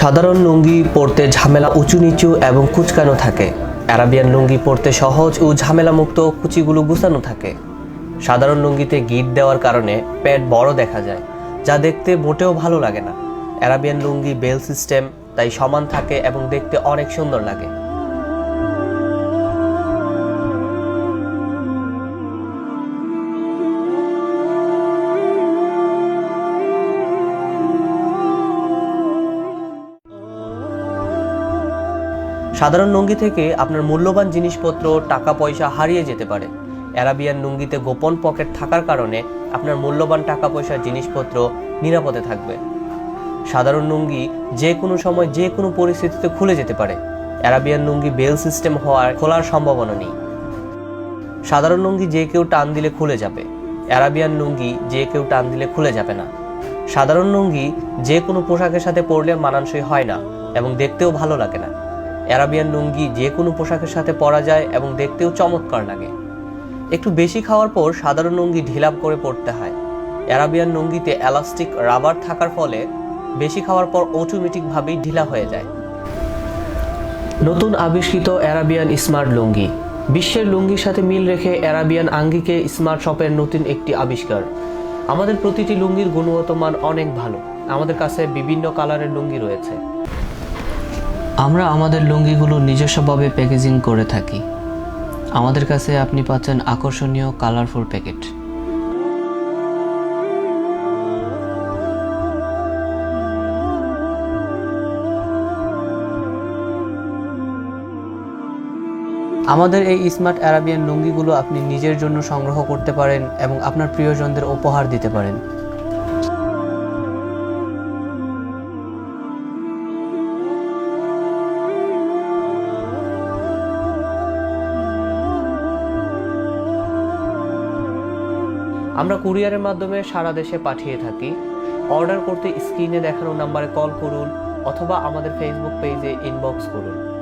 সাধারণ লুঙ্গি পরতে ঝামেলা উঁচু নিচু এবং কুচকানো থাকে। অ্যারাবিয়ান লুঙ্গি পরতে সহজ ও ঝামেলামুক্ত কুচিগুলো গুছানো থাকে। সাধারণ লুঙ্গিতে গিট দেওয়ার কারণে পেট বড় দেখা যায়, যা দেখতে মোটেও ভালো লাগে না। অ্যারাবিয়ান লুঙ্গি বেল সিস্টেম, তাই সমান থাকে এবং দেখতে অনেক সুন্দর লাগে। সাধারণ লুঙ্গি থেকে আপনার মূল্যবান জিনিসপত্র টাকা পয়সা হারিয়ে যেতে পারে। অ্যারাবিয়ান লুঙ্গিতে গোপন পকেট থাকার কারণে আপনার মূল্যবান টাকা পয়সা জিনিসপত্র নিরাপদে থাকবে। সাধারণ লুঙ্গি যে কোনো সময় যে কোনো পরিস্থিতিতে খুলে যেতে পারে। অ্যারাবিয়ান লুঙ্গি বেল সিস্টেম হওয়ার খোলার সম্ভাবনা নেই। সাধারণ লুঙ্গি যে কেউ টান দিলে খুলে যাবে। অ্যারাবিয়ান লুঙ্গি যে কেউ টান দিলে খুলে যাবে না। সাধারণ লুঙ্গি যে কোনো পোশাকের সাথে পরলে মানানসই হয় না এবং দেখতেও ভালো লাগে না। অ্যারাবিয়ান লুঙ্গি যে কোনো পোশাকের সাথে পরা যায় এবং দেখতেও চমৎকার লাগে। একটু বেশি খাওয়ার পর সাধারণ লুঙ্গি ঢিলা করে পড়তে হয়। অ্যারাবিয়ান লুঙ্গিতে এলাস্টিক রাবার থাকার ফলে বেশি খাওয়ার পর অটোমেটিকভাবেই ঢিলা হয়ে যায়। নতুন আবিষ্কৃত অ্যারাবিয়ান স্মার্ট লুঙ্গি। বিশ্বের লুঙ্গির সাথে মিল রেখে অ্যারাবিয়ান আঙ্গিকে স্মার্ট শপের নতুন একটি আবিষ্কার। আমাদের প্রতিটি লুঙ্গির গুণগত মান অনেক ভালো। আমাদের কাছে বিভিন্ন কালারের লুঙ্গি রয়েছে। আমরা আমাদের লুঙ্গিগুলো নিজস্বভাবে প্যাকেজিং করে থাকি। আমাদের কাছে আপনি পাচ্ছেন আকর্ষণীয় কালারফুল প্যাকেট। আমাদের এই স্মার্ট অ্যারাবিয়ান লুঙ্গিগুলো আপনি নিজের জন্য সংগ্রহ করতে পারেন এবং আপনার প্রিয়জনদের উপহার দিতে পারেন। আমরা কুরিয়ারের মাধ্যমে সারা দেশে পাঠিয়ে থাকি। অর্ডার করতে স্ক্রিনে দেখানো নাম্বারে কল করুন অথবা আমাদের ফেসবুক পেজে ইনবক্স করুন।